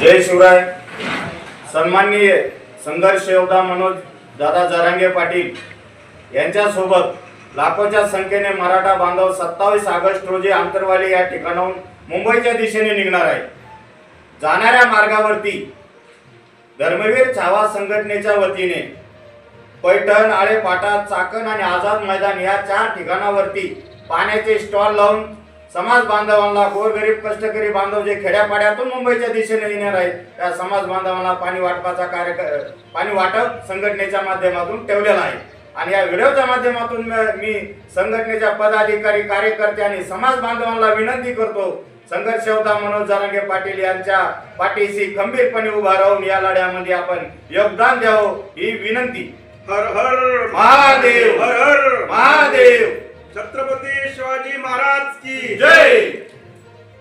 जय शिवराय. सन्माननीय संघर्ष योद्धा मनोज दादा जरांगे पाटील यांच्यासोबत लाखोच्या संख्येने मराठा बांधव सत्तावीस ऑगस्ट रोजी आंतरवाली या ठिकाणाहून मुंबईच्या दिशेने निघणार आहे जाणाऱ्या मार्गावरती धर्मवीर छावा संघटनेच्या वतीने पैठण आळेपाटा चाकण आणि आझाद मैदान या चार ठिकाणावरती पाण्याचे स्टॉल लावून समाज बांधवांना गोरगरीब कष्टकरी बांधव जे खेड्यापाड्यातून मुंबईच्या दिशेने येणार आहेत त्या समाज बांधवांना पाणी वाटपाचा कार्य पाणी वाटप संघटनेच्या माध्यमातून ठेवलेला आहे. आणि या व्हिडिओच्या माध्यमातून म- संघटनेच्या पदाधिकारी कार्यकर्ते आणि समाज बांधवांना विनंती करतो संघर्ष योद्धा मनोज जरांगे पाटील यांच्या पाठीशी खंबीरपणे उभा राहून या लढ्यामध्ये आपण योगदान द्यावं ही विनंती. हर हर महादेव. हर हर महादेव! महाराज की जय